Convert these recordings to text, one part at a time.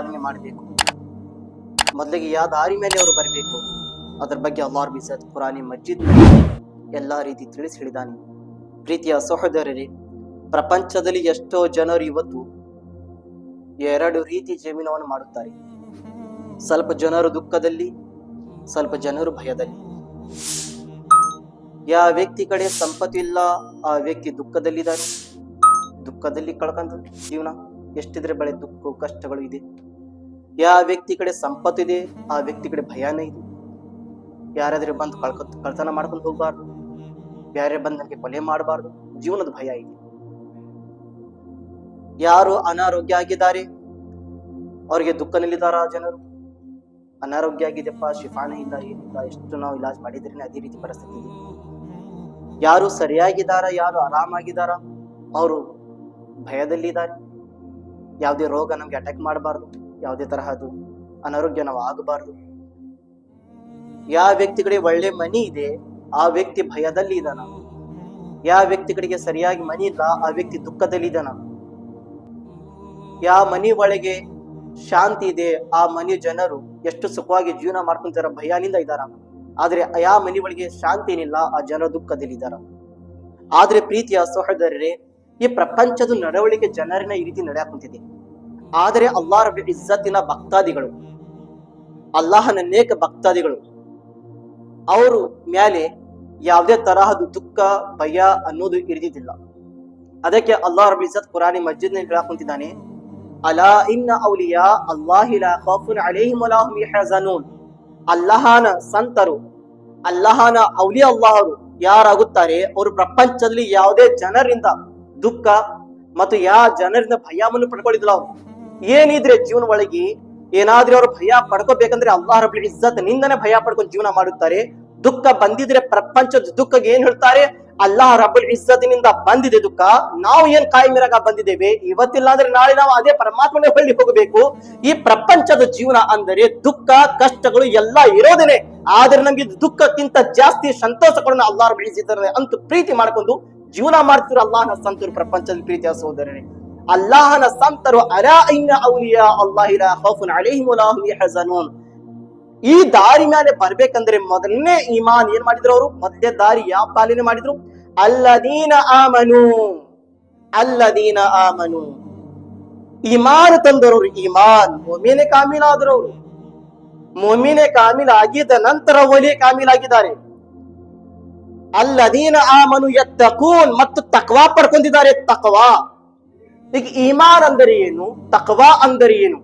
ಪಾಲನೆ ಮಾಡಬೇಕು. ಮೊದಲಿಗೆ ಯಾವ ದಾರಿ ಮೇಲೆ ಅವರು ಬರಬೇಕು. ಅದರ ಬಗ್ಗೆ ಅಲ್ಲಾರ್ ಬಿಸತ್ ಕುರಾನಿ ಮಜ್ಜಿದ್ ಎಲ್ಲ ರೀತಿ ತಿಳಿಸಿ ಹೇಳಿದಾನೆ ಪ್ರೀತಿಯ ಸಹೋದರರೇ, ಪ್ರಪಂಚದಲ್ಲಿ ಎಷ್ಟೋ ಜನರು ಇವತ್ತು ಎರಡು ರೀತಿ ಜಮೀನವನ್ನು ಮಾಡುತ್ತಾರೆ. ಸ್ವಲ್ಪ ಜನರು ದುಃಖದಲ್ಲಿ, ಸ್ವಲ್ಪ ಜನರು ಭಯದಲ್ಲಿ. ಯಾವ ವ್ಯಕ್ತಿ ಕಡೆ ಸಂಪತ್ತಿಲ್ಲ ಆ ವ್ಯಕ್ತಿ ದುಃಖದಲ್ಲಿದ್ದಾನೆ. ದುಃಖದಲ್ಲಿ ಕಳ್ಕೊಂಡು ಜೀವನ. ಎಷ್ಟಿದ್ರೆ ಬಳೆ ದುಃಖ, ಕಷ್ಟಗಳು ಇದೆ. ಯಾವ ವ್ಯಕ್ತಿ ಕಡೆ ಸಂಪತ್ತಿದೆ ಆ ವ್ಯಕ್ತಿ ಕಡೆ ಭಯಾನೇ ಇದೆ. ಯಾರಾದ್ರೆ ಬಂದು ಕಳ್ಕ ಕಳ್ತನ ಮಾಡ್ಕೊಂಡು ಹೋಗ್ಬಾರ್ದು. ಯಾರೇ ಬಂದು ನನಗೆ ಕೊಲೆ ಮಾಡಬಾರ್ದು. ಜೀವನದ ಭಯ ಇದೆ. ಯಾರು ಅನಾರೋಗ್ಯ ಆಗಿದ್ದಾರೆ, ಅವರಿಗೆ ದುಃಖ ನಿಲ್ಲಿದಾರ ಜನರು? ಅನಾರೋಗ್ಯ ಆಗಿದೆಪ್ಪ, ಶಿಫಾನೆ ಇಲ್ಲ, ಏನಿಲ್ಲ, ಎಷ್ಟು ನಾವು ಇಲಾಜ್ ಮಾಡಿದ್ರೇನೆ ಅದೇ ರೀತಿ ಪರಿಸ್ಥಿತಿ ಇದೆ. ಯಾರು ಸರಿಯಾಗಿದ್ದಾರ, ಯಾರು ಆರಾಮಾಗಿದ್ದಾರ, ಅವರು ಭಯದಲ್ಲಿದ್ದಾರೆ. ಯಾವುದೇ ರೋಗ ನಮ್ಗೆ ಅಟ್ಯಾಕ್ ಮಾಡಬಾರ್ದು. ಯಾವುದೇ ತರಹದ್ದು ಅನಾರೋಗ್ಯ ನಾವು ಆಗಬಾರ್ದು. ಯಾವ ವ್ಯಕ್ತಿ ಕಡೆ ಒಳ್ಳೆ ಮನಿ ಇದೆ, ಆ ವ್ಯಕ್ತಿ ಭಯದಲ್ಲಿ ಇದ್ದಾನ. ಯಾವ ವ್ಯಕ್ತಿ ಕಡೆಗೆ ಸರಿಯಾಗಿ ಮನಿ ಇಲ್ಲ, ಆ ವ್ಯಕ್ತಿ ದುಃಖದಲ್ಲಿ ಇದ್ದಾನ. ಯಾವ ಮನಿ ಒಳಗೆ ಶಾಂತಿ ಇದೆ, ಆ ಮನಿ ಜನರು ಎಷ್ಟು ಸುಖವಾಗಿ ಜೀವನ ಮಾಡ್ಕೊಂತಾರ ಭಯನಿಂದ ಇದ್ದಾರ. ಆದ್ರೆ ಯಾವ ಮನಿ ಒಳಗೆ ಶಾಂತಿ ಏನಿಲ್ಲ, ಆ ಜನರ ದುಃಖದಲ್ಲಿ ಇದ್ದಾರ. ಆದ್ರೆ ಪ್ರೀತಿಯ ಸಹೋದರರೇ, ಈ ಪ್ರಪಂಚದ ನಡವಳಿಕೆ ಜನರನ್ನ ಈ ರೀತಿ ನಡೆಯಕ್ ಕುಂತಿದೆ. ಆದರೆ ಅಲ್ಲಾಹ ರಬ್ಬಿ ಇಜ್ಜತ್ತಿನ ಭಕ್ತಾದಿಗಳು, ಅಲ್ಲಾಹನ ನೇಕ ಭಕ್ತಾದಿಗಳು, ಅವರು ಮ್ಯಾಲೆ ಯಾವುದೇ ತರಹದ ದುಃಖ, ಭಯ ಅನ್ನೋದು ಇರಿದಿದ್ದಿಲ್ಲ. ಅದಕ್ಕೆ ಅಲ್ಲಾಹ್ ರಬ್ಬಿ ಇಜ್ಜತ್ ಕುರಾನಿ ಮಸ್ಜಿದ್ ಹೇಳಕೊಂತಿದ್ದಾನೆ ಅಲಾ ಇನ್ನ ಔಲಿಯಾ ಅಲ್ಲಾಹಿ ಖೌಫುನ್ ಅಲೈಹಿಮ್ ಯಹ್ಜನೂನ್. ಅಲ್ಲಾಹನ ಸಂತರು, ಅಲ್ಲಾಹನ ಔಲಿ ಅಲ್ಲಾಹರು ಯಾರಾಗುತ್ತಾರೆ? ಅವರು ಪ್ರಪಂಚದಲ್ಲಿ ಯಾವುದೇ ಜನರಿಂದ ದುಃಖ ಮತ್ತು ಯಾವ ಜನರಿಂದ ಭಯವನ್ನು ಪಡ್ಕೊಳ್ಳಿದ್ರು ಅವ್ರು. ಏನಿದ್ರೆ ಜೀವನ ಒಳಗೆ ಏನಾದ್ರೂ ಅವ್ರು ಭಯ ಪಡ್ಕೋಬೇಕಂದ್ರೆ ಅಲ್ಲಾಹ ರಬ್ಬಿಲ್ ಇಜ್ಜತ್ ನಿಂದನೆ ಭಯ ಪಡ್ಕೊಂಡು ಜೀವನ ಮಾಡುತ್ತಾರೆ. ದುಃಖ ಬಂದಿದ್ರೆ ಪ್ರಪಂಚದ ದುಃಖಕ್ಕೆ ಏನ್ ಹೇಳ್ತಾರೆ? ಅಲ್ಲಾಹ ರಬ್ಬಲ್ ಇಜ್ಜತಿನಿಂದ ಬಂದಿದೆ ದುಃಖ. ನಾವು ಏನ್ ಕಾಯಿಮಿರಾಗ ಬಂದಿದ್ದೇವೆ? ಇವತ್ತಿಲ್ಲ ಅಂದ್ರೆ ನಾಳೆ ನಾವು ಅದೇ ಪರಮಾತ್ಮನೆ ಹೊಳ್ಳಿ ಹೋಗಬೇಕು. ಈ ಪ್ರಪಂಚದ ಜೀವನ ಅಂದರೆ ದುಃಖ, ಕಷ್ಟಗಳು ಎಲ್ಲ ಇರೋದೇನೆ. ಆದ್ರೆ ನಮ್ಗೆ ದುಃಖಕ್ಕಿಂತ ಜಾಸ್ತಿ ಸಂತೋಷಗಳನ್ನ ಅಲ್ಲಾಹ ರಬ್ಬಲ್ ಇಜ್ಜತ್ ಅಂತೂ ಪ್ರೀತಿ ಮಾಡ್ಕೊಂಡು ಜೀವನ ಮಾಡ್ತಿರೋ ಅಲ್ಲಾಹ ಸಂತರು ಪ್ರಪಂಚದ ಪ್ರೀತಿಯ ಸಹೋದರರೇ. ಅಲ್ಲಾಹನ ಸಂತರು ಅಲಾ ಔಲಿಯಾ ಯಹ್ಜನೂನ್ ಈ ದಾರಿ ಮೇಲೆ ಬರ್ಬೇಕಂದ್ರೆ ಮೊದಲನೇ ಇಮಾನ್ ಏನ್ ಮಾಡಿದ್ರು ಅವರು ಮಧ್ಯ ದಾರಿ ಯಾವ ಪಾಲನೆ ಮಾಡಿದ್ರು ಅಲ್ಲದೀನ ಆಮನು ಅಲ್ಲದೀನ ಆಮನು ಇಮಾನ್ ತಂದರವ್ರು ಇಮಾನ್ ಮೊಮಿನೆ ಕಾಮಿಲ್ ಆದ್ರವ್ರು ಮೊಮಿನೆ ಕಾಮಿಲ್ ಆಗಿದ ನಂತರ ಒಲೆ ಕಾಮಿಲ್ ಆಗಿದ್ದಾರೆ ಅಲ್ಲದೀನ ಆಮನು ಎತ್ತಕೂನ್ ಮತ್ತು ತಕ್ವಾ ಪಡ್ಕೊಂಡಿದ್ದಾರೆ ತಕ್ವಾ ಈಗ ಈಮಾನ್ ಅಂದರೆ ಏನು? ತಕ್ವಾ ಅಂದರೆ ಏನು?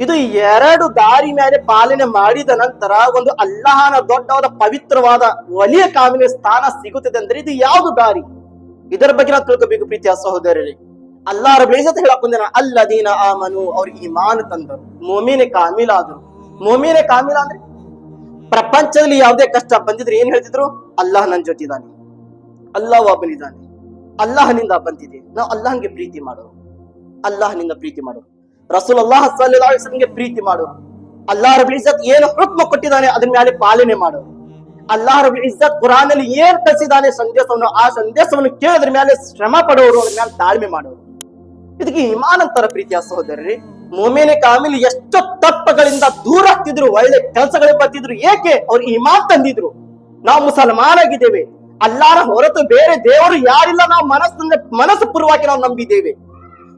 ಇದು ಎರಡು ದಾರಿ ಮೇಲೆ ಪಾಲನೆ ಮಾಡಿದ ನಂತರ ಒಂದು ಅಲ್ಲಾಹನ ದೊಡ್ಡವಾದ ಪವಿತ್ರವಾದ ಒಲಿಯ ಕಾಮಿನ ಸ್ಥಾನ ಸಿಗುತ್ತದೆ ಅಂದ್ರೆ ಇದು ಯಾವುದು ದಾರಿ? ಇದರ ಬಗ್ಗೆ ನಾವು ತಿಳ್ಕೋಬೇಕು ಪ್ರೀತಿಯ ಸಹೋದರರೇ. ಅಲ್ಲಾರ ಬೇಜತ್ ಹೇಳಕ್ ಬಂದಿನ, ಅಲ್ಲದೀನ ಆಮನು, ಅವ್ರ ಈಮಾನ್ ತಂದರು. ಮೋಮಿನೆ ಕಾಮಿಲ್ ಆದ್ರು. ಮೋಮಿನೆ ಕಾಮಿಲ್ ಅಂದ್ರೆ? ಪ್ರಪಂಚದಲ್ಲಿ ಯಾವುದೇ ಕಷ್ಟ ಬಂದಿದ್ರೆ ಏನ್ ಹೇಳ್ತಿದ್ರು? ಅಲ್ಲಾಹ್ ಜೊತೆ ಇದ್ದಾನೆ ಅಲ್ಲಾಹ್ ಒಬ್ಬನಿದ್ದಾನೆ ಅಲ್ಲಾಹನಿಂದ ಬಂದಿದೆ. ನಾವು ಅಲ್ಲಾಹಂಗೆ ಪ್ರೀತಿ ಮಾಡೋರು. ಅಲ್ಲಾಹನಿಂದ ಪ್ರೀತಿ ಮಾಡು. ರಸೂಲ್ ಅಲ್ಲಾಹ್ ಸಲ್ಲಾಹ್ಗೆ ಪ್ರೀತಿ ಮಾಡು. ಅಲ್ಲಾಹ ರಬ್ ಇಜ್ಜತ್ ಏನು ಹುಕ್ಮ ಕೊಟ್ಟಿದ್ದಾನೆ ಅದ್ರ ಮೇಲೆ ಪಾಲನೆ ಮಾಡು. ಅಲ್ಲಾಹ ರಬ್ ಇಜ್ಜತ್ ಕುರಾನ್ ಅಲ್ಲಿ ಏನ್ ಕಳಿಸಿದಾನೆ ಸಂದೇಶವನ್ನು, ಆ ಸಂದೇಶವನ್ನು ಕೇಳಿದ್ರ ಮೇಲೆ ಶ್ರಮ ಪಡೋರು, ಅದ್ರ ಮೇಲೆ ತಾಳ್ಮೆ ಮಾಡೋರು ಇದಕ್ಕೆ ಇಮಾನ್ ಅಂತಾರ ಪ್ರೀತಿಯ ಸಹೋದರರಿ, ಮೊಮೇನೆ ಕಾಮಿಲ್ ಎಷ್ಟು ತಪ್ಪಗಳಿಂದ ದೂರ ಆಗ್ತಿದ್ರು, ಒಳ್ಳೆ ಕೆಲಸಗಳು ಬರ್ತಿದ್ರು, ಏಕೆ ಅವ್ರು ಇಮಾನ್ ತಂದಿದ್ರು. ನಾವು ಮುಸಲ್ಮಾನ್ ಆಗಿದ್ದೇವೆ ಅಲ್ಲಾರ ಹೊರತು ಬೇರೆ ದೇವರು ಯಾರಿಲ್ಲ, ನಾವು ಮನಸ್ಸಿಂದ ಮನಸ್ಸು ಪೂರ್ವಾಗಿ ನಾವು ನಂಬಿದ್ದೇವೆ.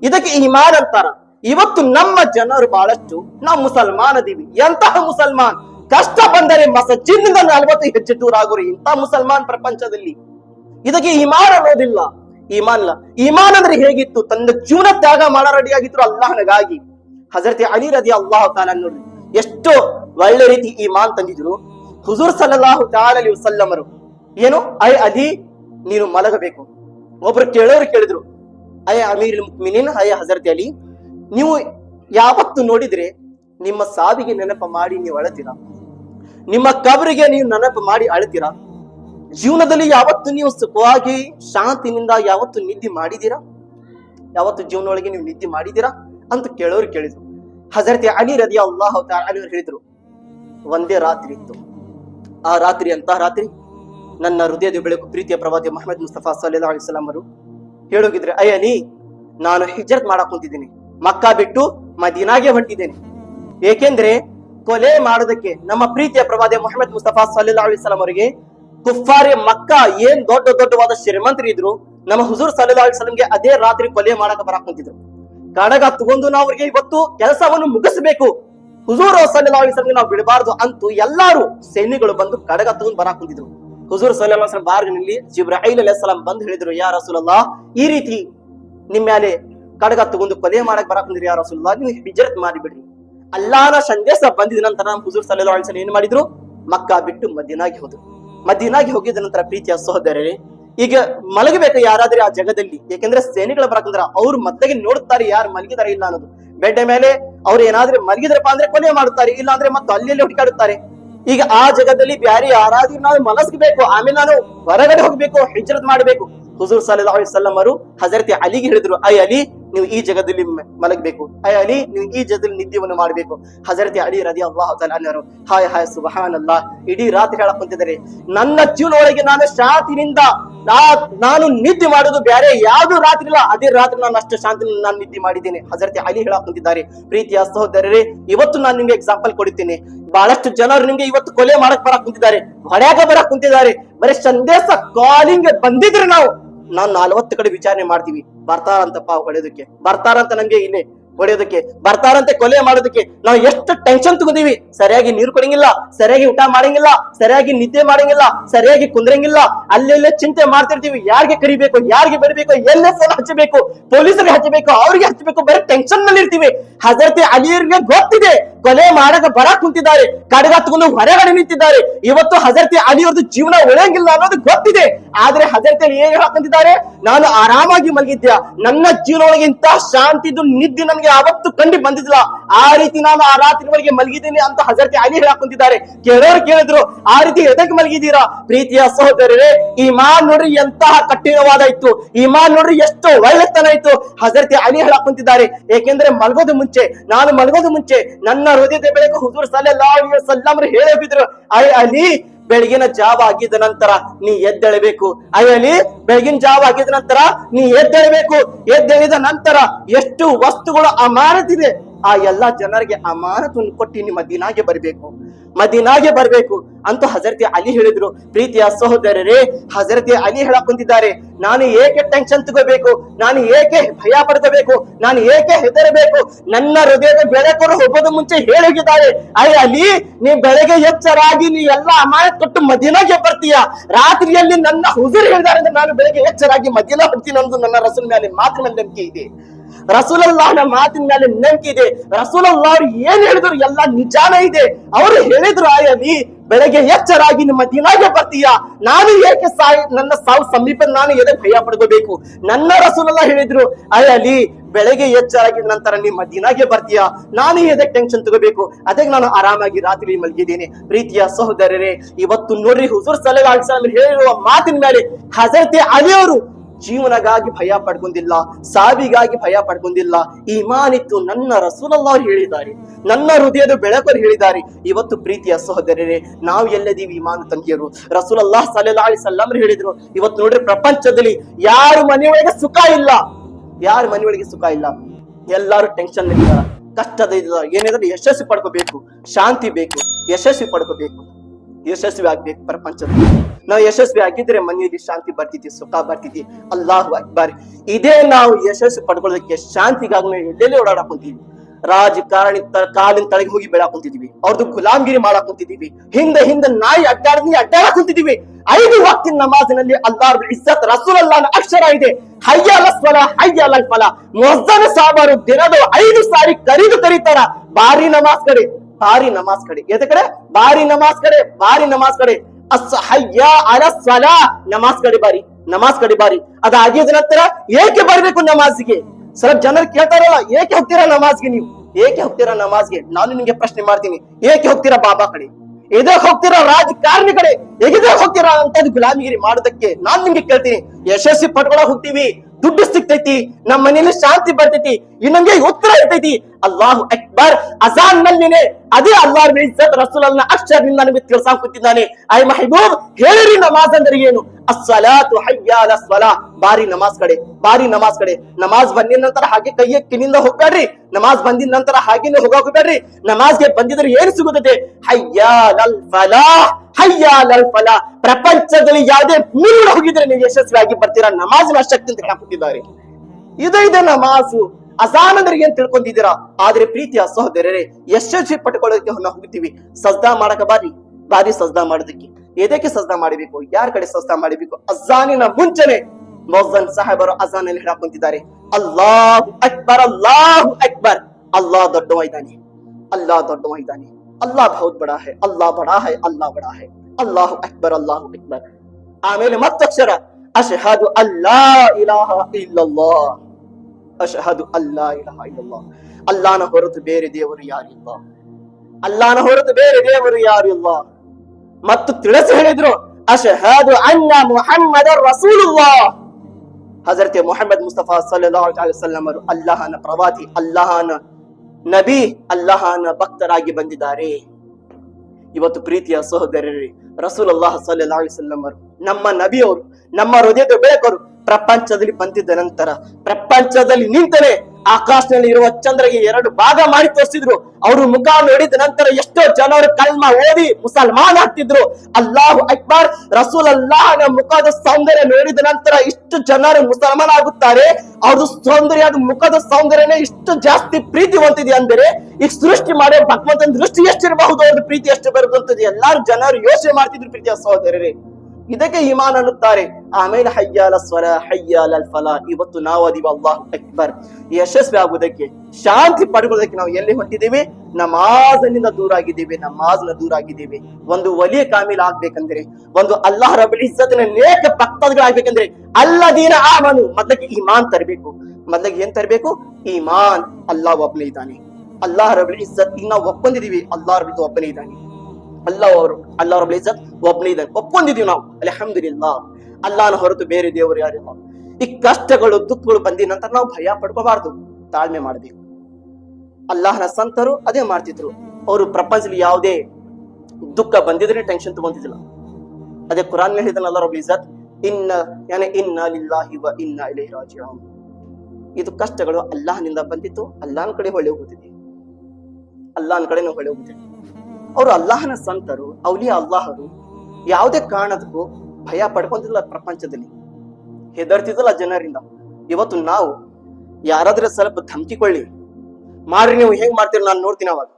ಇದಕ್ಕೆ ಇಮಾನ್ ಅಂತಾರ. ಇವತ್ತು ನಮ್ಮ ಜನರು ಬಹಳಷ್ಟು ನಾವು ಮುಸಲ್ಮಾನ್ ಅದೀವಿ. ಎಂತಹ ಮುಸಲ್ಮಾನ್? ಕಷ್ಟ ಬಂದರೆ ಮಸಜಿದ್ ನಲವತ್ತು ಹೆಚ್ಚು ದೂರ ಆಗೋರು ಇಂತ ಮುಸಲ್ಮಾನ್ ಪ್ರಪಂಚದಲ್ಲಿ. ಇದಕ್ಕೆ ಇಮಾನ್ ಅನ್ನೋದಿಲ್ಲ. ಈಮಾನ್ ಇಮಾನ್ ಅಂದ್ರೆ ಹೇಗಿತ್ತು? ತನ್ನ ಜೀವನ ತ್ಯಾಗ ಮಾಡ ರೆಡಿ ಆಗಿದ್ರು ಅಲ್ಲಾಹನಗಾಗಿ. ಹಜರತಿ ಅಲಿ ರದಿ ಅಲ್ಲಾಹು ತಾಲ ನೋಡಿ ಎಷ್ಟು ಒಳ್ಳೆ ರೀತಿ ಈಮಾನ್ ತಂದಿದ್ರು. ಹುಜೂರ್ ಸಲ್ಲಲ್ಲಾಹು ತಾಲಲಿ ವಸಲ್ಲಮರು ಏನು? ಐ ಅಲಿ, ನೀನು ಮಲಗಬೇಕು. ಒಬ್ರು ಕೇಳೋರು ಕೇಳಿದ್ರು. ಅಯ್ಯ ಅಮೀರ್ ಮಿನಿನ್ ಅಯ್ಯ ಹಜರತಿ ಅಲಿ, ನೀವು ಯಾವತ್ತು ನೋಡಿದ್ರೆ ನಿಮ್ಮ ಸಾವಿಗೆ ನೆನಪು ಮಾಡಿ ನೀವು ಅಳತೀರಾ? ನಿಮ್ಮ ಕಬರಿಗೆ ನೀವು ನೆನಪು ಮಾಡಿ ಅಳತೀರಾ? ಜೀವನದಲ್ಲಿ ಯಾವತ್ತು ನೀವು ಸುಖವಾಗಿ, ಶಾಂತಿನಿಂದ ಯಾವತ್ತು ನಿದ್ದೆ ಮಾಡಿದೀರಾ ಯಾವತ್ತು ಜೀವನದೊಳಗೆ ನೀವು ನಿದ್ದೆ ಮಾಡಿದೀರಾ ಅಂತ ಕೇಳೋರು ಕೇಳಿದ್ರು. ಹಜರತಿ ಅಲಿ ರದಿ ಅಲ್ಲಾಹ್ ಅಲಿ ಹೇಳಿದ್ರು, ಒಂದೇ ರಾತ್ರಿ ಇತ್ತು. ಆ ರಾತ್ರಿ ಅಂತ ರಾತ್ರಿ? ನನ್ನ ಹೃದಯದ ಬೆಳಕು ಪ್ರೀತಿಯ ಪ್ರವಾದಿ ಮೊಹಮ್ಮದ್ ಮುಸ್ತಫಾ ಸಲ್ಲಾ ಅಲಿಸ್ಲಾಂ ಅವರು ಹೇಳೋಗಿದ್ರೆ, ಅಯ್ಯ ನೀ, ನಾನು ಹಿಜ್ರತ್ ಮಾಡಕ್ ಕುಂತಿದ್ದೀನಿ. ಮಕ್ಕಾ ಬಿಟ್ಟು ಮದೀನಾಗೆ ಹೊಂಟಿದ್ದೇನೆ. ಏಕೆಂದ್ರೆ ಕೊಲೆ ಮಾಡೋದಕ್ಕೆ ನಮ್ಮ ಪ್ರೀತಿಯ ಪ್ರವಾದಿ ಮೊಹಮ್ಮದ್ ಮುಸ್ತಫಾ ಸಲ್ಲಾ ಅಲಿಸ್ಲಾಂ ಅವರಿಗೆ ಕುಫಾರಿ ಮಕ್ಕ ಏನ್ ದೊಡ್ಡ ದೊಡ್ಡವಾದ ಶ್ರೀಮಂತರು ಇದ್ರು, ನಮ್ಮ ಹುಜೂರ್ ಸಲ್ಲಾ ಅಲಿಸ್ಲಾಂಗೆ ಅದೇ ರಾತ್ರಿ ಕೊಲೆ ಮಾಡಕ ಬರಾಕ್ ಕುಂತಿದ್ರು. ಕಡಗ ತಗೊಂಡು ನಾವು ಅವ್ರಿಗೆ ಇವತ್ತು ಕೆಲಸವನ್ನು ಮುಗಿಸಬೇಕು. ಹುಜೂರ್ ಸಲ್ಲಾ ಅಲಿಸ್ಲಾಂಗೆ ನಾವು ಬಿಡಬಾರ್ದು ಅಂತೂ ಎಲ್ಲಾರು ಸೈನಿಗಳು ಬಂದು ಕಡಗ ತಗೊಂಡು ಬರಾಕ್ ಕುಂತಿದ್ರು. ಹುಜೂರ್ ಸಲ್ಲಾ ಬಾರ್ಗ್ನಲ್ಲಿ ಜಿಬ್ರಾಹಿಲ್ ಸಲಾಂ ಬಂದು ಹೇಳಿದ್ರು, ಯಾ ರಸೂಲಲ್ಲಾ ಈ ರೀತಿ ನಿಮ್ಮ ಮೇಲೆ ಕಡಗ ತಗೊಂಡು ಕೊಲೆ ಮಾಡಕ್ ಬರಾಕ್ ಯಾರ ರಸೂಲಲ್ಲಾ ನೀವು ಹಿಜರತ್ ಮಾಡಿಬಿಡ್ರಿ. ಅಲ್ಲಾನ ಸಂದೇಶ ಬಂದಿದ ನಂತರ ನಮ್ಮ ಹುಜೂರ್ ಸಲ್ಲಾ ಅಲಿಸ್ಲಾಂ ಏನ್ ಮಾಡಿದ್ರು? ಮಕ್ಕಾ ಬಿಟ್ಟು ಮದೀನಾಗೆ ಹೋದ್ರು. ಮದ್ದಿನಾಗಿ ಹೋಗಿದ ನಂತರ ಪ್ರೀತಿಯ ಸಹೋದರರೇ, ಈಗ ಮಲಗಬೇಕು ಯಾರಾದ್ರೆ ಆ ಜಗದಲ್ಲಿ? ಯಾಕೆಂದ್ರೆ ಸೇನೆಗಳ ಬರಕಂದ್ರ ಅವ್ರು ಮೊದಲಿಗೆ ನೋಡುತ್ತಾರೆ, ಯಾರು ಮಲಗಿದಾರೆ ಇಲ್ಲ ಅನ್ನೋದು. ಬೆಡ್ಡ ಮೇಲೆ ಅವ್ರು ಏನಾದ್ರೆ ಮಲಗಿದ್ರಪ್ಪ ಅಂದ್ರೆ ಕೊಲೆ ಮಾಡುತ್ತಾರೆ ಇಲ್ಲ ಅಂದ್ರೆ ಮತ್ತೆ ಅಲ್ಲಿ ಹುಡುಕಾಡುತ್ತಾರೆ. ಈಗ ಆ ಜಗದಲ್ಲಿ ಬ್ಯಾರಿ ಯಾರಾದ್ರೂ ನಾವು ಮಲಸ್ಬೇಕು ಆಮೇಲೆ ನಾನು ಹೊರಗಡೆ ಹೋಗ್ಬೇಕು, ಹಿಜ್ರತ್ ಮಾಡಬೇಕು. ಹುಜೂರ್ ಸಲ್ಲಾ ಸಲ್ಲಮ್ ಅವರು ಹಜರತಿ ಅಲಿಗೆ ಹೇಳಿದ್ರು, ಐ ಅಲಿ ನೀವು ಈ ಜಗದಲ್ಲಿ ಮಲಗಬೇಕು. ಹಾಯ್ ಅಲಿ, ನೀವು ಈ ಜಗದಲ್ಲಿ ನಿದ್ಯವನ್ನು ಮಾಡಬೇಕು. ಹಜರತಿ ಅಲಿ ರದಿ ಅಲ್ಲಾಹ್ ಅನ್ನರು ಹಾಯ್ ಹಾಯ್ ಸುಬಹಾನ್ ಇಡೀ ರಾತ್ರಿ ಹೇಳಕ್ ಕುಂತಿದ್ದಾರೆ. ನನ್ನ ಜೀವನ ಒಳಗೆ ನಾನು ಶಾಂತಿನಿಂದ ನಾನು ನಿದ್ದೆ ಮಾಡೋದು ಬೇರೆ ಯಾವ್ದು ರಾತ್ರಿ ಇಲ್ಲ. ಅದೇ ರಾತ್ರಿ ನಾನು ಅಷ್ಟು ಶಾಂತಿ ನಾನು ನಿದ್ದೆ ಮಾಡಿದ್ದೇನೆ. ಹಜರತಿ ಅಲಿ ಹೇಳಕ್ ಕುಂತಿದ್ದಾರೆ. ಪ್ರೀತಿಯ ಸಹೋದರರೇ, ಇವತ್ತು ನಾನು ನಿಮ್ಗೆ ಎಕ್ಸಾಂಪಲ್ ಕೊಡುತ್ತೇನೆ. ಬಹಳಷ್ಟು ಜನರು ನಿಮ್ಗೆ ಇವತ್ತು ಕೊಲೆ ಮಾಡಕ್ ಬರಕ್ ಕುಂತಿದ್ದಾರೆ. ಹೊಡೆಯಾಕ ಬರಕ್ ಕುಂತಿದ್ದಾರೆ. ಬರೀ ಸಂದೇಶ ಕಾಲಿಂಗ್ ಬಂದಿದ್ರೆ ನಾವು ನಾವು ನಲ್ವತ್ತು ಕಡೆ ವಿಚಾರಣೆ ಮಾಡ್ತೀವಿ. ಬರ್ತಾರಂತಪ್ಪ ಹೊಡೆಯೋದಕ್ಕೆ. ಬರ್ತಾರಂತ ನಂಗೆ ಇಲ್ಲಿ ಹೊಡೆಯೋದಕ್ಕೆ. ಬರ್ತಾರಂತೆ ಕೊಲೆ ಮಾಡೋದಕ್ಕೆ. ನಾವ್ ಎಷ್ಟು ಟೆನ್ಷನ್ ತಗೊಂಡಿವಿ. ಸರಿಯಾಗಿ ನೀರು ಕೊಡಂಗಿಲ್ಲ ಸರಿಯಾಗಿ ಊಟ ಮಾಡಂಗಿಲ್ಲ, ಸರಿಯಾಗಿ ನಿದ್ದೆ ಮಾಡಂಗಿಲ್ಲ, ಸರಿಯಾಗಿ ಕುಂದ್ರಂಗಿಲ್ಲ, ಅಲ್ಲೆಲ್ಲೇ ಚಿಂತೆ ಮಾಡ್ತಿರ್ತೀವಿ. ಯಾರಿಗೆ ಕರಿಬೇಕು, ಯಾರಿಗೆ ಬರಬೇಕು ಎಲ್ಲೇ ಫೋನ್ ಹಚ್ಚಬೇಕು, ಪೊಲೀಸರಿಗೆ ಹಚ್ಚಬೇಕು, ಅವ್ರಿಗೆ ಹಚ್ಚಬೇಕು. ಬರೀ ಟೆನ್ಷನ್ನಲ್ಲಿ ಇರ್ತೀವಿ ಹಜರತಿ ಅಲಿಯರ್ಗೆ ಗೊತ್ತಿದೆ. ಕೊಲೆ ಮಾಡಕ ಬರ ಕುಂತಿದ್ದಾರೆ. ಕಡಗ ಹೊರಗಡೆ ನಿಂತಿದ್ದಾರೆ. ಇವತ್ತು ಹಜರತಿ ಅಲಿಯವ್ರದ್ದು ಜೀವನ ಉಳಿಯಂಗಿಲ್ಲ ಅನ್ನೋದು ಗೊತ್ತಿದೆ. ಆದ್ರೆ ಹಜರತಿ ಅಲಿ ಏನ್ ಹಾಕಂತಿದ್ದಾರೆ ನಾನು ಆರಾಮಾಗಿ ಮಲಗಿದ್ದೆ. ನನ್ನ ಜೀವನ ಒಳಗೆ ಇಂತ ಶಾಂತಿದು ನಿದ್ದೆ ನನಗೆ ಯಾವತ್ತು ಕಂಡು ಬಂದಿದ್ದಿಲ್ಲ. ಆ ರೀತಿ ನಾನು ಆ ರಾತ್ರಿ ಒಳಗೆ ಮಲಗಿದ್ದೀನಿ ಅಂತ ಹಜರತಿ ಅಲಿ ಹೇಳಾಕುಂತಿದ್ದಾರೆ ಕೇಳೋರು ಕೇಳಿದ್ರು, ಆ ರೀತಿ ಎದಕ್ಕೆ ಮಲಗಿದ್ದೀರಾ? ಪ್ರೀತಿಯ ಸಹೋದರರೇ, ಈ ಮಾನ್ ನೋಡ್ರಿ ಎಂತಹ ಕಠಿಣವಾದ ಇತ್ತು ಈ ಮಾನ್ ನೋಡ್ರಿ ಎಷ್ಟು ಒಳ್ಳೆತನ ಇತ್ತು ಹಜರತಿ ಅಲಿ ಹೇಳಾಕುಂತಿದ್ದಾರೆ ಏಕೆಂದ್ರೆ ಮಲಗೋದು ಮುಂಚೆ, ನಾನು ಮಲಗೋದು ಮುಂಚೆ ನನ್ನ ಹೃದಯದ ಬೆಳಕು ಹುಜೂರ್ ಸಲ್ಲಲ್ಲಾಹು ಸಲ್ಲಾಮ್ರು ವಸಲ್ಲಂ ಹೇಳೇ ಬಿದ್ರು. ಐ ಅಲಿ, ಬೆಳಗಿನ ಜಾವ ಆಗಿದ ನಂತರ ನೀ ಎದ್ದೇಳಬೇಕು. ಅಯ್ಯಲಿ ಬೆಳಗಿನ ಜಾವ ಆಗಿದ ನಂತರ ನೀ ಎದ್ದೇಳಬೇಕು. ಎದ್ದೇಳಿದ ನಂತರ ಎಷ್ಟು ವಸ್ತುಗಳು ಅಮಾನತಿದೆ ಆ ಎಲ್ಲಾ ಜನರಿಗೆ ಅಮಾನತನ್ನು ಕೊಟ್ಟು ನಿಮ್ಮ ದಿನಾಗೆ ಬರಬೇಕು. ಮದಿನಾಗೆ ಬರಬೇಕು ಅಂತ ಹಜರತಿ ಅಲಿ ಹೇಳಿದ್ರು. ಪ್ರೀತಿಯ ಸಹೋದರರೇ, ಹಜರತಿ ಅಲಿ ಹೇಳಕ್ ಕುಂತಿದ್ದಾರೆ. ನಾನು ಏಕೆ ಟೆನ್ಷನ್ ತಗೋಬೇಕು? ನಾನು ಏಕೆ ಭಯ ಪಡ್ಕೋಬೇಕು? ನಾನು ಏಕೆ ಹೆದರಬೇಕು? ನನ್ನ ಹೃದಯದ ಬೆಳಕರು ಹೋಗೋದ ಮುಂಚೆ ಹೇಳಿದ್ದಾರೆ ಅಯ್ಯ ಅಲಿ, ನೀ ಬೆಳಗ್ಗೆ ಎಚ್ಚರಾಗಿ ನೀ ಎಲ್ಲಾ ಅಮಾನತ್ ಕೊಟ್ಟು ಮದಿನಾಗೆ ಬರ್ತೀಯ? ರಾತ್ರಿಯಲ್ಲಿ ನನ್ನ ಹುಜುರ್ ಹೇಳಿದ್ದಾರೆ ನಾನು ಬೆಳಗ್ಗೆ ಎಚ್ಚರಾಗಿ ಮದಿನಾ ಬರ್ತೀನಿ ಅನ್ನೋದು ನನ್ನ ರಸನ್ ಮೇಲೆ ಮಾತ್ರ ನಂಬಿಕೆ ಇದೆ. ರಸೂಲಲ್ಲಾಹನ ಮಾತಿನ ಮೇಲೆ ನಂಬಿಕೆ ಇದೆ. ರಸೂಲಲ್ಲಾ ಅವ್ರು ಏನ್ ಹೇಳಿದ್ರು ಎಲ್ಲ ನಿಜಾನ ಇದೆ. ಅವರು ಹೇಳಿದ್ರು ಆಯಲಿ ಬೆಳಗ್ಗೆ ಎಚ್ಚರಾಗಿ ನಿಮ್ಮ ದಿನಾಗೆ ಬರ್ತೀಯ. ನಾನು ಏಕೆ ಸಾಯ್, ನನ್ನ ಸಾವು ಸಮೀಪ ನಾನು ಎದೆ ಭಯ ಪಡ್ಕೋಬೇಕು? ನನ್ನ ರಸೂಲಲ್ಲ ಹೇಳಿದ್ರು ಅಯ್ಯಲಿ ಬೆಳಗ್ಗೆ ಎಚ್ಚರಾಗಿದ ನಂತರ ನಿಮ್ಮ ದಿನಾಗೆ ಬರ್ತೀಯ. ನಾನು ಎದಕ್ಕೆ ಟೆನ್ಷನ್ ತಗೋಬೇಕು. ಅದಕ್ಕೆ ನಾನು ಆರಾಮಾಗಿ ರಾತ್ರಿ ಮಲಗಿದ್ದೇನೆ. ಪ್ರೀತಿಯ ಸಹೋದರರೇ, ಇವತ್ತು ನೋಡ್ರಿ ಹುಜೂರ್ ಸಲಹೆ ಹೇಳಿರುವ ಮಾತಿನ ಮೇಲೆ ಹಜರತೆ ಅಲಿಯವರು ಜೀವನಗಾಗಿ ಭಯ ಪಡ್ಕೊಂಡಿಲ್ಲ, ಸಾವಿಗಾಗಿ ಭಯ ಪಡ್ಕೊಂಡಿಲ್ಲ. ಇಮಾನಿತ್ತು ನನ್ನ ರಸೂಲಲ್ಲಾಹ್ ಹೇಳಿದ್ದಾರೆ, ನನ್ನ ಹೃದಯದ ಬೆಳಕರು ಹೇಳಿದ್ದಾರೆ. ಇವತ್ತು ಪ್ರೀತಿಯ ಸಹೋದರರೇ, ನಾವು ಎಲ್ಲದೀವಿ ಇಮಾನು ತಂಗಿಯರು. ರಸೂಲಲ್ಲಾ ಸಲ್ಲಾ ಅಲಿ ಹೇಳಿದ್ರು, ಇವತ್ತು ನೋಡ್ರಿ ಪ್ರಪಂಚದಲ್ಲಿ ಯಾರು ಮನೆಯೊಳಗೆ ಸುಖ ಇಲ್ಲ. ಯಾರ ಮನೆಯೊಳಗೆ ಸುಖ ಇಲ್ಲ. ಎಲ್ಲಾರು ಟೆನ್ಷನ್ ಇಲ್ಲ ಕಷ್ಟದ ಏನಿದ್ರೆ ಯಶಸ್ವಿ ಪಡ್ಕೋಬೇಕು, ಶಾಂತಿ ಬೇಕು, ಯಶಸ್ವಿ ಪಡ್ಕೋಬೇಕು. ಯಶಸ್ವಿ ಆಗ್ಬೇಕು ಪ್ರಪಂಚದಲ್ಲಿ ನಾವು ಯಶಸ್ವಿ ಆಗಿದ್ರೆ ಮನೆಯಲ್ಲಿ ಶಾಂತಿ ಬರ್ತಿತಿ ಸುಖ ಬರ್ತಿತಿ ಅಲ್ಲಾಹು ಅಕ್ಬರ್. ಇದೇ ನಾವು ಯಶಸ್ವಿ ಪಡ್ಕೊಳ್ಳೋದಕ್ಕೆ ಶಾಂತಿಗಾಗಿ ಎಲ್ಲೆಲ್ಲಿ ಓಡಾಡಕೊಂತೀವಿ ರಾಜಕಾರಣಿ ಕಾಲಿನ ತಳಗೆ ಹೋಗಿ ಬೆಳಕೊಂತಿದ್ವಿ ಕುಂತಿದೀವಿ. ಅವ್ರದ್ದು ಗುಲಾಮ್ಗಿರಿ ಮಾಡಾಕೊಂತಿದ್ವಿ ಕುಂತಿದೀವಿ. ಹಿಂದೆ ಹಿಂದೆ ನಾಯಿ ಅಡ್ಡಾಡಿ ಅಡ್ಡಾಡಕೊಂತಿದ್ವಿ ಕುಂತಿದೀವಿ. ಐದು ವಾಕ್ಯ ನಮಾಜಿನಲ್ಲಿ ಅಲ್ಲಾರ್ ಇಸ್ಸತ್ ರಸೂಲಲ್ಲಾಹನ ಅಕ್ಷರ ಇದೆ. ಹಯ್ಯ ಸ್ವಲ ಹಯ್ಯ ಫಲ ಮೊಜ್ಜನ ಸಾಬಾರು ದಿನದ ಐದು ಸಾರಿ ಕರಿದು ಕರೀತಾರ. ಬಾರಿ ನಮಾಜ್ ಕಡೆ. ಬಾರಿ ನಮಾಜ್ ಕಡೆ. ಎದ ಕಡೆ? ಬಾರಿ ನಮಾಜ್ ಕಡೆ, ಬಾರಿ ನಮಾಜ್ ಕಡೆ. ಅಸ್ ಅರಸಲ ನಮಾಜ್ ಕಡೆ ಬಾರಿ, ನಮಾಜ್ ಕಡೆ ಬಾರಿ. ಅದಾಗಿದ ನಂತರ ಏಕೆ ಬರಬೇಕು ನಮಾಜ್ಗೆ? ಸ್ವಲ್ಪ ಜನರು ಕೇಳ್ತಾರಲ್ಲ, ಏಕೆ ಹೋಗ್ತೀರಾ ನಮಾಜ್ಗೆ ನೀವು? ಏಕೆ ಹೋಗ್ತೀರಾ ನಮಾಜ್ಗೆ? ನಾನು ನಿಮ್ಗೆ ಪ್ರಶ್ನೆ ಮಾಡ್ತೀನಿ. ಏಕೆ ಹೋಗ್ತೀರಾ ಬಾಬಾ ಕಡೆ? ಎದಕ್ ಹೋಗ್ತೀರಾ ರಾಜಕಾರಣಿ ಕಡೆ? ಎಗದಾಗ ಹೋಗ್ತೀರಾ ಅಂತ ಗುಲಾಮಿಗಿರಿ ಮಾಡೋದಕ್ಕೆ ನಾನ್ ನಿಮ್ಗೆ ಕೇಳ್ತೀನಿ. ಯಶಸ್ವಿ ಪಟ್ಕೊಳಕ್ ಹೋಗ್ತೀವಿ. ದುಡ್ಡು ಸಿಗ್ತೈತಿ. ನಮ್ಮ ಮನೇಲಿ ಶಾಂತಿ ಬರ್ತೈತಿ. ಇನ್ನೊಂದೇ ಉತ್ತರ ಇರ್ತೈತಿ. ಅಲ್ಲಾಹು ಅಕ್ಬರ್ ಅಜಾನ್ ನಲ್ಲಿನೇ ಅದೇ ಅಲ್ಲಾರ್ ಇಜ್ಜತ್ ರಸೂಲ್ ಅಲ್ಲ ಅಕ್ಷರದಿಂದ ನಿಮಗೆ ತಿಳ್ಸಾಕ್ ಕೂತಿದ್ದಾನೆ. ಐ ಮಹಬೂಬ್, ಹೇಳಿರಿ ನಮಾಜ್ ಅಂದ್ರೆ ಏನು? ಅಸ್ಸಲಾತು ಹಯ್ಯಾಲ ಸ್ವಲ ಬಾರಿ ನಮಾಜ್ ಕಡೆ, ಬಾರಿ ನಮಾಜ್ ಕಡೆ. ನಮಾಜ್ ಬಂದಿದ ನಂತರ ಹಾಗೆ ಕೈಯ ಕಿನಿಂದ ಹೋಗ್ಬೇಡ್ರಿ. ನಮಾಜ್ ಬಂದಿದ ನಂತರ ಹಾಗೇನೆ ಹೋಗಕ್ ಹೋಗ್ಬೇಡ್ರಿ ನಮಾಜ್ಗೆ ಬಂದಿದ್ರೆ ಏನು ಸಿಗುತ್ತದೆ? ಹಯ್ಯಾಲಲ್ ಫಲ ಹಯ್ಯಾಲಲ್ ಫಲಾ ಪ್ರಪಂಚದಲ್ಲಿ ಯಾವುದೇ ಮೂಲ ಹೋಗಿದ್ರೆ ನೀವು ಯಶಸ್ವಿಯಾಗಿ ಬರ್ತೀರಾ? ನಮಾಜ್ ಶಕ್ತಿ ಅಂತ ಹಾಕುತ್ತಿದ್ದಾರೆ ಇದು, ಇದೆ ನಮಾಜು. ಅಜಾನ್ ಅಂತ ತಿಳ್ಕೊಂಡಿದ್ದೀರಾ? ಆದ್ರೆ ಪ್ರೀತಿಯ ಸಹೋದರರೇ ಯಶಸ್ವಿ ಪಟ್ಕೊಳ್ಳೋಕೆ ಹೋಗ್ತೀವಿ ಸಜ್ದಾ ಮಾಡಕ ಬಾರಿ ಬಾರಿ ಸಜ್ದಾ ಮಾಡೋದಕ್ಕೆ. ಎದಕ್ಕೆ ಸಜ್ದಾ ಮಾಡಬೇಕು? ಯಾರ ಕಡೆ ಸಜ್ದಾ ಮಾಡಬೇಕು? ಅಜಾನಿನ ಮುಂಚೆನೆ ಮೊಹನ್ ಸಾಹೇಬರು ಅಜಾನ್ ಅಲ್ಲಿ ಹೇಳಕೊಂತಿದ್ದಾರೆ ಅಲ್ಲಾಹು ಅಕ್ಬರ್ ಅಲ್ಲಾಹು ಅಕ್ಬರ್. ಅಲ್ಲಾ ದೊಡ್ಡವ ಇದ್ದಾನೆ. ಅಲ್ಲಾ ದೊಡ್ಡವ ಇದ್ದಾನೆ. ಅಲ್ಲಾ ಬಹುತ್ ಬಡಾ ಹೈ ಅಲ್ಲಾ ಬಡಾ ಹೈ ಅಲ್ಲಾ ಬಡಾ ಹೈ. ಅಲ್ಲಾಹು ಅಕ್ಬರ್ ಅಲ್ಲಾಹು ಅಕ್ಬರ್. ಆಮೇಲೆ ಮತ್ತಕ್ಷರ, ಅಶಹದು ಅಲ್ಲಾ ಇಲಾಹ ಇಲ್ಲಲ್ಲಾಹ್. ಅಶಹದು ಅಲ್ಲಾ ಇಲಾಹ ಇಲ್ಲಲ್ಲಾಹ್ ಅಲ್ಲಾನ ಹೊರತು ಬೇರೆ ದೇವರು ಯಾರಿಲ್ಲ ಅಲ್ಲಾನ ಹೊರತು ಬೇರೆ ದೇವರು ಯಾರಿಲ್ಲ ಮತ್ತು ತಿಳಿಸಿ ಹೇಳಿದ್ರು ಅಶಹದು ಅನ್ನ ಮುಹಮ್ಮದ ರಸೂಲುಲ್ಲಾಹ್ ಹಜರತ್ ಮೊಹಮ್ಮದ್ ಮುಸ್ತಫಾ ಸಲ್ಲಲ್ಲಾಹು ಅಲೈಹಿ ವಸಲ್ಲಂ ಅವರು ಅಲ್ಲಾಹನ ಪ್ರವಾದಿ ಅಲ್ಲಾಹನ ನಬಿ ಅಲ್ಲಾಹನ ಭಕ್ತರಾಗಿ ಬಂದಿದ್ದಾರೆ ಇವತ್ತು ಪ್ರೀತಿಯ ಸಹೋದರರೇ ರಸೂಲ್ ಅಲ್ಲಾಹ ಅವರು ನಮ್ಮ ನಬಿಯವರು ನಮ್ಮ ಹೃದಯದ ಬೆಳಕರು ಪ್ರಪಂಚದಲ್ಲಿ ಬಂದಿದ್ದ ನಂತರ ಪ್ರಪಂಚದಲ್ಲಿ ನಿಂತರೆ ಆಕಾಶದಲ್ಲಿ ಇರುವ ಚಂದ್ರಗೆ ಎರಡು ಭಾಗ ಮಾಡಿ ತೋರಿಸಿದ್ರು. ಅವರು ಮುಖ ನೋಡಿದ ನಂತರ ಎಷ್ಟೋ ಜನರು ಕಲ್ಮ ಓದಿ ಮುಸಲ್ಮಾನ್ ಆಗ್ತಿದ್ರು. ಅಲ್ಲಾಹು ಅಕ್ಬರ್ ರಸೂಲ್ ಅಲ್ಲಾಹನ ಮುಖದ ಸೌಂದರ್ಯ ನೋಡಿದ ನಂತರ ಇಷ್ಟು ಜನರು ಮುಸಲ್ಮಾನ್ ಆಗುತ್ತಾರೆ. ಅವ್ರದ್ದು ಸೌಂದರ್ಯ ಮುಖದ ಸೌಂದರ್ಯನೇ ಇಷ್ಟು ಜಾಸ್ತಿ ಪ್ರೀತಿ ಹೊಂದಿದೆ ಅಂದರೆ ಈಗ ಸೃಷ್ಟಿ ಮಾಡಿ ಭಗವಂತನ ದೃಷ್ಟಿ ಎಷ್ಟಿರಬಹುದು? ಅವ್ರ ಪ್ರೀತಿ ಎಷ್ಟು ಬರುವಂತದ್ದು ಎಲ್ಲಾರು ಜನರು ಯೋಚನೆ ಮಾಡ್ತಿದ್ರು ಪ್ರೀತಿಯ ಸಹೋದರರೇ. ಇದಕ್ಕೆ ಇಮಾನ್ ಅನ್ನುತ್ತಾರೆ. ಆಮೇಲೆ ಹಯ್ಯಾಲ ಸ್ವರ ಹಯ್ಯಾಲ ಫಲ ಇವತ್ತು ನಾವು ಅದೀವ ಅಲ್ಲಾಹ್ ಅಕ್ಬರ್. ಯಶಸ್ವಿ ಆಗುವುದಕ್ಕೆ, ಶಾಂತಿ ಪಡೆಯುವುದಕ್ಕೆ ನಾವು ಎಲ್ಲಿ ಹೊಂಟಿದ್ದೇವೆ? ನಮಾಜನಿಂದ ದೂರ ಆಗಿದ್ದೇವೆ, ನಮಾಜ್ನ ದೂರ ಆಗಿದ್ದೇವೆ. ಒಂದು ಒಲಿಯ ಕಾಮಿಲ್ ಆಗ್ಬೇಕಂದ್ರೆ, ಒಂದು ಅಲ್ಲಾಹ್ ರಬಲ್ ಇಜ್ಜತಿನ ನೇಕ ಭಕ್ತಗಳಾಗ್ಬೇಕಂದ್ರೆ ಅಲ್ಲದೀನ ಆಮನು, ಮೊದಲಿಗೆ ಇಮಾನ್ ತರಬೇಕು. ಮೊದಲಿಗೆ ಏನ್ ತರಬೇಕು? ಇಮಾನ್ ಅಲ್ಲಾಹ್ ಒಬ್ಬನೇ ಇದ್ದಾನೆ. ಅಲ್ಲಾಹ್ ರಬಲ್ ಇಜ್ಜತ್ ಇನ್ನ ಒಪ್ಪಂದಿದೀವಿ ಅಲ್ಲಾಹ್ ರಬಲ್ ಒಬ್ಬನೇ ಇದ್ದಾನೆ. ಅಲ್ಲಾಹ್ ಅವರು ಅಲ್ಲಾ ರಬ್ ಒಬ್ಬನೇ ಇದ್ದಾನೆ. ಒಪ್ಕೊಂಡಿದೀವಿ ನಾವು. ಅಲ್ಹಮ್ದುಲಿಲ್ಲಾ ಅಲ್ಲಾಹನ ಹೊರತು ಬೇರೆ ದೇವರು ಯಾರಿಲ್ಲ. ಈ ಕಷ್ಟಗಳು, ದುಃಖಗಳು ಬಂದಿದ ನಂತರ ನಾವು ಭಯ ಪಡ್ಕೋಬಾರ್ದು. ತಾಳ್ಮೆ ಮಾಡಬೇಕು. ಅಲ್ಲಾಹನ ಸಂತರು ಅದೇ ಮಾಡ್ತಿದ್ರು. ಅವರು ಪ್ರಪಂಚದಲ್ಲಿ ಯಾವುದೇ ದುಃಖ ಬಂದಿದ್ರೆ ಟೆನ್ಷನ್ ತಗೊಂತಿದ್ದಿಲ್ಲ. ಅದೇ ಕುರಾನ್ ಹೇಳಿದನ ಅಲ್ಲ ರಬಲ್ ಇಜ್ಜತ್, ಇನ್ನ, ಯಾನೆ ಇನ್ನ ಲಿಲ್ಲಾಹಿ ವ ಇನ್ನ ಇಲೈಹಿ ಇದು ಕಷ್ಟಗಳು ಅಲ್ಲಾಹನಿಂದ ಬಂದಿತ್ತು. ಅಲ್ಲಾಹನ ಕಡೆ ಹೊಳೆ ಹೋಗುತ್ತಿದೆ ಅಲ್ಲಾಹನ ಕಡೆ ನಾವು ಹೊಳೆ ಹೋಗುತ್ತಿದೆ ಅವರು ಅಲ್ಲಾಹನ ಸಂತರು ಔಲಿಯಾ ಅಲ್ಲಾಹರು. ಯಾವುದೇ ಕಾರಣದಕ್ಕೂ ಭಯ ಪಡ್ಕೊಂತಿಲ್ಲ ಪ್ರಪಂಚದಲ್ಲಿ. ಹೆದರ್ತಿದಲ್ಲ ಜನರಿಂದ. ಇವತ್ತು ನಾವು ಯಾರಾದ್ರೆ ಸ್ವಲ್ಪ ಧಮಕಿಕೊಳ್ಳಿ. ಮಾಡ್ರಿ ನೀವು ಹೇಗ್ ಮಾಡ್ತೀರಿ ನಾನು ನೋಡ್ತೀನಿ ಅವಾಗ.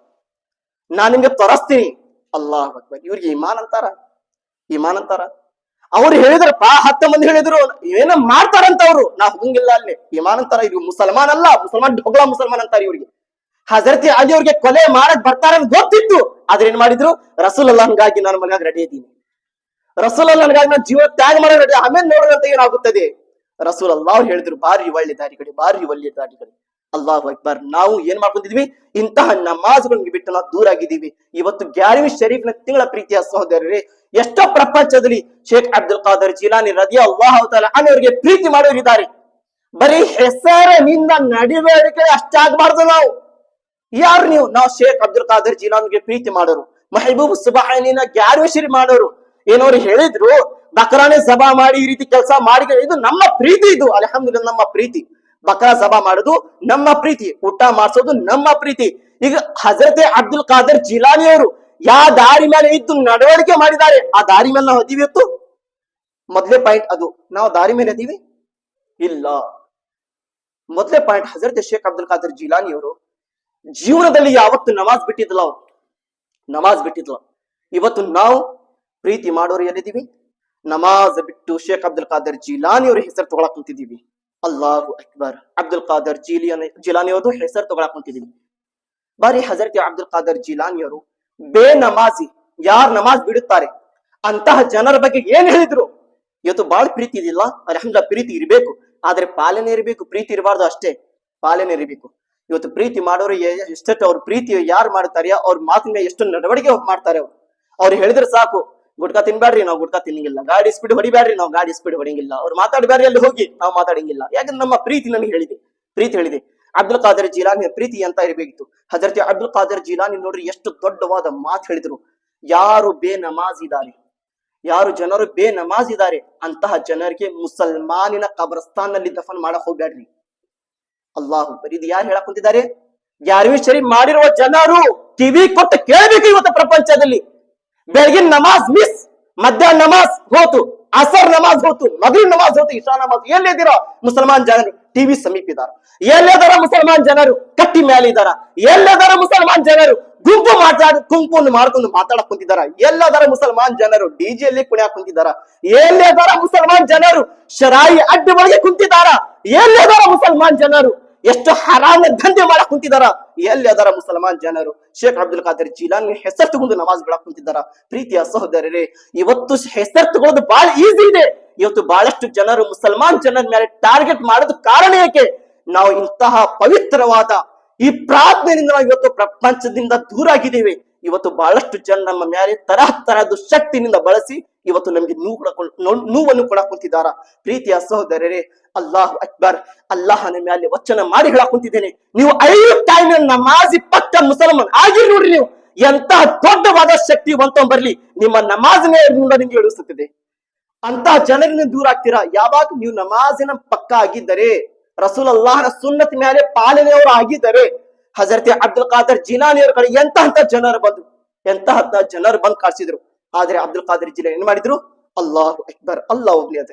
ನಾನ್ ನಿಮ್ಗೆ ತೊರಸ್ತೀನಿ. ಅಲ್ಲಾಹ್ ಇವ್ರಿಗೆ ಇಮಾನ್ ಅಂತಾರ? ಇಮಾನ್ ಅಂತಾರ? ಅವ್ರು ಹೇಳಿದ್ರಪ್ಪ ಹತ್ತು ಮಂದಿ ಹೇಳಿದ್ರು, ಏನ ಮಾಡ್ತಾರಂತ ಅವ್ರು. ನಾ ಹೋಗಂಗಿಲ್ಲ ಅಲ್ಲಿ. ಇಮಾನ್ ಅಂತಾರ ಇವ್ರು. ಮುಸಲ್ಮಾನ್ ಅಲ್ಲ ಮುಸಲ್ಮಾನ್ ಢೊಗ್ಲಾ ಮುಸಲ್ಮಾನ್ ಅಂತಾರ ಇವ್ರಿಗೆ. ಹಜರತಿ ಅಲಿ ಅವ್ರಿಗೆ ಕೊಲೆ ಮಾಡಕ್ ಬರ್ತಾರ ಗೊತ್ತಿತ್ತು. ಆದ್ರೆ ಏನ್ ಮಾಡಿದ್ರು? ರಸೂಲ್ ಅಲ್ಲಾಹನ್ಗಾಗಿ ನಾನು ಮನೆಯಾಗ ರೆಡಿ ಇದ್ದೀನಿ. ರಸೂಲ್ ಅಲ್ಲಾಹನ್ಗಾಗಿ ನಾನು ಜೀವ ತ್ಯಾಗ ಮಾಡೋ ರೆಡಿ ಆಮೇಲೆ ನೋಡೋದಂತ ಏನಾಗುತ್ತದೆ? ರಸೂಲ್ ಅಲ್ಲಾಹ್ ಹೇಳಿದ್ರು, ಬಾರಿ ಒಳ್ಳೆ ದಾರಿ ಕಡೆ ಬಾರಿ ಒಳ್ಳೆ ದಾರಿ ಕಡೆ ಅಲ್ಲಾಹ್ ಅಕ್ಬರ್, ನಾವು ಏನ್ ಮಾಡ್ಕೊಂಡಿದ್ವಿ? ಇಂತಹ ನಮಾಜ್ಗಳಿಗೆ ಬಿಟ್ಟು ನಾವು ದೂರ ಆಗಿದ್ದೀವಿ. ಇವತ್ತು ಗ್ಯಾರಿವಿ ಶರೀಫ್ನ ತಿಂಗಳ ಪ್ರೀತಿಯ ಸಹೋದರರೇ, ಎಷ್ಟೋ ಪ್ರಪಂಚದಲ್ಲಿ ಶೇಖ್ ಅಬ್ದುಲ್ ಖಾದರ್ ಜಿಲಾನಿ ರದಿಯ ಅಲ್ಲಾಹ್ ಅವರಿಗೆ ಪ್ರೀತಿ ಮಾಡೋರಿದ್ದಾರೆ. ಬರೀ ಹೆಸರಿನಿಂದ ನಡಿಬೇಡಿಕೆ ಅಷ್ಟಾಗಬಾರ್ದು ನಾವು. ಯಾರು ನೀವು? ನಾವು ಶೇಖ್ ಅಬ್ದುಲ್ ಖಾದರ್ ಜಿಲಾನ್ಗೆ ಪ್ರೀತಿ ಮಾಡೋರು. ಮೆಹಬೂಬ್ ಸುಬಾಹಿನ ಗ್ಯಾರ್ವಿಶರಿ ಮಾಡೋರು. ಏನೋರು ಹೇಳಿದ್ರು, ಬಕ್ರಾನೆ ಸಭಾ ಮಾಡಿ ಈ ರೀತಿ ಕೆಲಸ ಮಾಡಿ ಇದು ನಮ್ಮ ಪ್ರೀತಿ ಇದು. ಅಲಹಮ್ದು ನಮ್ಮ ಪ್ರೀತಿ. ಬಕ್ರಾ ಸಭಾ ಮಾಡೋದು ನಮ್ಮ ಪ್ರೀತಿ. ಊಟ ಮಾಡಿಸೋದು ನಮ್ಮ ಪ್ರೀತಿ. ಈಗ ಹಜರತೆ ಅಬ್ದುಲ್ ಖಾದರ್ ಜಿಲಾನಿಯವರು ಯಾವ ದಾರಿ ಮೇಲೆ ಇದ್ದು ನಡವಳಿಕೆ ಮಾಡಿದ್ದಾರೆ? ಆ ದಾರಿ ಮೇಲೆ ನಾವು ಅದೀವಿ ಇವತ್ತು ಮೊದಲೇ ಪಾಯಿಂಟ್ ಅದು. ನಾವು ದಾರಿ ಮೇಲೆ ಅದೀವಿ ಇಲ್ಲ. ಮೊದಲೇ point Hazrat Sheikh Abdul Qadir Jilani ಅವರು ಜೀವನದಲ್ಲಿ ಯಾವತ್ತು ನಮಾಜ್ ಬಿಟ್ಟಿದ್ಲ ಅವ್ರು? ನಮಾಜ್ ಬಿಟ್ಟಿದ್ಲ ಇವತ್ತು ನಾವು ಪ್ರೀತಿ ಮಾಡೋರು ಎಲ್ಲಿದ್ದೀವಿ ನಮಾಜ್ ಬಿಟ್ಟು ಶೇಖ್ ಅಬ್ದುಲ್ ಖಾದರ್ ಜಿಲಾನಿ ಅವ್ರ ಹೆಸರು ತಗೊಳಕ್ ಕುಂತಿದೀವಿ ಅಲ್ಲಾಹು ಅಕ್ಬರ್. ಅಬ್ದುಲ್ ಖಾದರ್ ಜಿಲಿಯನ್ ಜಿಲಾನಿ ಅವ್ರದ್ದು ಹೆಸರು ತಗೊಳಕ್ ಕುಂತಿದೀವಿ ಬಾರಿ ಹಜರತ್ ಅಬ್ದುಲ್ ಖಾದರ್ ಜಿಲಾನಿ ಅವರು ಬೇ ನಮಾಜಿ ಯಾರ್ ನಮಾಜ್ ಬಿಡುತ್ತಾರೆ? ಅಂತಹ ಜನರ ಬಗ್ಗೆ ಏನ್ ಹೇಳಿದ್ರು? ಇವತ್ತು ಬಾಳ್ ಪ್ರೀತಿ ಇದಿಲ್ಲ ಅಲ್ಹಮ್ದ ಪ್ರೀತಿ ಇರಬೇಕು. ಆದ್ರೆ ಪಾಲನೆ ಇರಬೇಕು, ಪ್ರೀತಿ ಇರಬಾರ್ದು ಅಷ್ಟೇ. ಪಾಲನೆ ಇರಬೇಕು. ಇವತ್ತು ಪ್ರೀತಿ ಮಾಡೋರು ಎಷ್ಟೆಷ್ಟು ಅವ್ರ ಪ್ರೀತಿ ಯಾರು ಮಾಡ್ತಾರೆಯೋ ಅವ್ರ ಮಾತಿನ ಎಷ್ಟು ನಡವಳಿಕೆ ಮಾಡ್ತಾರೆ ಅವ್ರು. ಅವ್ರು ಹೇಳಿದ್ರೆ ಸಾಕು, ಗುಟ್ಕಾ ತಿನ್ಬೇಡ್ರಿ ನಾವು ಗುಟ್ಕಾ ತಿನ್ನಂಗಿಲ್ಲ. ಗಾಡಿ ಸ್ಪೀಡ್ ಹೊಡಿಬೇಡ್ರಿ ನಾವು ಗಾಡಿ ಸ್ಪೀಡ್ ಹೊಡಿಯಂಗಿಲ್ಲ ಅವ್ರು ಮಾತಾಡಬೇಡ್ರಿ ಅಲ್ಲಿ ಹೋಗಿ ನಾವು ಮಾತಾಡಂಗಿಲ್ಲ. ಯಾಕಂದ್ರೆ ನಮ್ಮ ಪ್ರೀತಿ ನನಗೆ ಹೇಳಿದೆ. ಪ್ರೀತಿ ಹೇಳಿದೆ. ಅಬ್ದುಲ್ ಖಾದರ್ ಜೀಲಾನಿ ಪ್ರೀತಿ ಅಂತ ಇರಬೇಕಿತ್ತು. ಹಜರತಿ ಅಬ್ದುಲ್ ಖಾದರ್ ಜೀಲಾನಿ ನೋಡ್ರಿ ಎಷ್ಟು ದೊಡ್ಡವಾದ ಮಾತು ಹೇಳಿದ್ರು. ಯಾರು ಬೇ ನಮಾಜ್ ಇದ್ದಾರೆ ಯಾರು ಜನರು ಬೇ ನಮಾಜ್ ಇದ್ದಾರೆ ಅಂತಹ ಜನರಿಗೆ ಮುಸಲ್ಮಾನಿನ ಕಬ್ರಸ್ತಾನ್ನಲ್ಲಿ ದಫನ್ ಮಾಡಕ್ ಹೋಗ್ಬೇಡ್ರಿ ಅಲ್ಲಾಹು. ಇದು ಯಾರು ಹೇಳಕ್ ಕುಂತಿದ್ದಾರೆ? ಯಾರಿಗೂ ಸರಿ ಮಾಡಿರುವ ಜನರು ಕಿವಿ ಕೊಟ್ಟು ಕೇಳಬೇಕು ಇವತ್ತು ಪ್ರಪಂಚದಲ್ಲಿ. ಬೆಳಗಿನ ನಮಾಜ್ ಮಿಸ್ ಮಧ್ಯಾಹ್ನ ನಮಾಜ್ ಹೋತು, ಅಸರ್ ನಮಾಜ್ ಹೋತು ಮಗಿನ ನಮಾಜ್ ಹೋತು, ಇಶಾ ನಮಾಜ್. ಎಲ್ಲಿದ್ದೀರ ಮುಸಲ್ಮಾನ್ ಜನರು? ಟಿವಿ ಸಮೀಪ ಎಲ್ಲದರ ಮುಸಲ್ಮಾನ್ ಜನರು? ಕಟ್ಟಿ ಮೇಲೆ ಇದಾರ ಎಲ್ಲದಾರ ಮುಸಲ್ಮಾನ್ ಜನರು? ಗುಂಪು ಮಾತಾಡ ಗುಂಪನ್ನು ಮಾಡ್ಕೊಂಡು ಮಾತಾಡಕ್ ಕುಂತಿದಾರ ಎಲ್ಲದರ ಮುಸಲ್ಮಾನ್ ಜನರು? ಡಿಜೆಯಲ್ಲಿ ಕುಣಿಯಾಕ್ ಕುಂತಿದಾರ ಎಲ್ಲದರ ಮುಸಲ್ಮಾನ್ ಜನರು? ಶರಾಯಿ ಅಡ್ಡಿ ಒಳಗೆ ಕುಂತಿದಾರ ಎಲ್ಲದರ ಮುಸಲ್ಮಾನ್ ಜನರು? ಎಷ್ಟು ಹರಾಮ ದಂಧೆ ಮಾಡಕ್ ಕುಂತಿದಾರ? ಎಲ್ಲಿ ಅದರ ಮುಸಲ್ಮಾನ್ ಜನರು? ಶೇಖ್ ಅಬ್ದುಲ್ ಖಾದರ್ ಜೀಲಾನ್ ಹೆಸರು ತಗೊಂಡು ನಮಾಜ್ ಬಿಡಕ್ ಕುಂತಿದಾರ ಪ್ರೀತಿಯ ಸಹೋದರರೇ, ಇವತ್ತು ಹೆಸರು ತಗೊಳ್ಳೋದು ಬಹಳ ಈಸಿ ಇದೆ. ಇವತ್ತು ಬಹಳಷ್ಟು ಜನರು ಮುಸಲ್ಮಾನ್ ಜನರ ಮೇಲೆ ಟಾರ್ಗೆಟ್ ಮಾಡೋದು ಕಾರಣ ಏಕೆ? ನಾವು ಇಂತಹ ಪವಿತ್ರವಾದ ಈ ಪ್ರಾರ್ಥನೆಯಿಂದ ನಾವು ಇವತ್ತು ಪ್ರಪಂಚದಿಂದ ದೂರ ಆಗಿದ್ದೇವೆ ಇವತ್ತು ಬಹಳಷ್ಟು ಜನ ನಮ್ಮ ಮೇಲೆ ತರಹ ತರಹದ ಶಕ್ತಿನಿಂದ ಬಳಸಿ ಇವತ್ತು ನಮಗೆ ನೋವು ಕೂಡ ನೋ- ನೋವನ್ನು ಕೊಡಕ್ ಕುಂತಿದ್ದಾರ ಪ್ರೀತಿಯ ಸಹೋದರರೇ, ಅಲ್ಲಾಹ್ ಅಕ್ಬರ್, ಅಲ್ಲಾಹನ ಮೇಲೆ ವಚನ ಮಾಡಿ ಹೇಳಕ್ ಕುಂತಿದ್ದೇನೆ ನೀವು ಐದು ಟೈಮ್ ನಮಾಜಿ ಪಕ್ಕ ಮುಸಲ್ಮಾನ್ ಆಗಿರ್ ನೋಡ್ರಿ ನೀವು. ಎಂತಹ ದೊಡ್ಡವಾದ ಶಕ್ತಿ ಅಂತ ಬರ್ಲಿ. ನಿಮ್ಮ ನಮಾಜ್ ಮೇಲೆ ನಿಮ್ಗೆ ಇಳಿಸುತ್ತದೆ ಅಂತಹ ಜನರಿಂದ ದೂರ ಆಗ್ತೀರಾ? ಯಾವಾಗ ನೀವು ನಮಾಜಿನ ಪಕ್ಕ ಆಗಿದ್ದರೆ ರಸೂಲ್ ಅಲ್ಲಾಹನ ಸುನ್ನತ್ ಮೇಲೆ ಪಾಲನೆಯವರು ಆಗಿದ್ದರೆ, ಹಜರತಿ ಅಬ್ದುಲ್ ಖಾದರ್ ಜಿಲಾನಿಯವರ ಕಡೆ ಎಂತಹ ಜನರು ಬಂದ್ರು. ಎಂತಹ ಜನರು ಬಂದ್ ಕಾಡ್ಸಿದ್ರು ಆದ್ರೆ ಅಬ್ದುಲ್ ಖಾದರ್ ಜಿಲಾನಿ ಏನ್ ಮಾಡಿದ್ರು ಅಲ್ಲಾಹ್ ಅಕ್ಬರ್ ಅಲ್ಲಾಹ್ ಒಬ್ನೇ ಅದ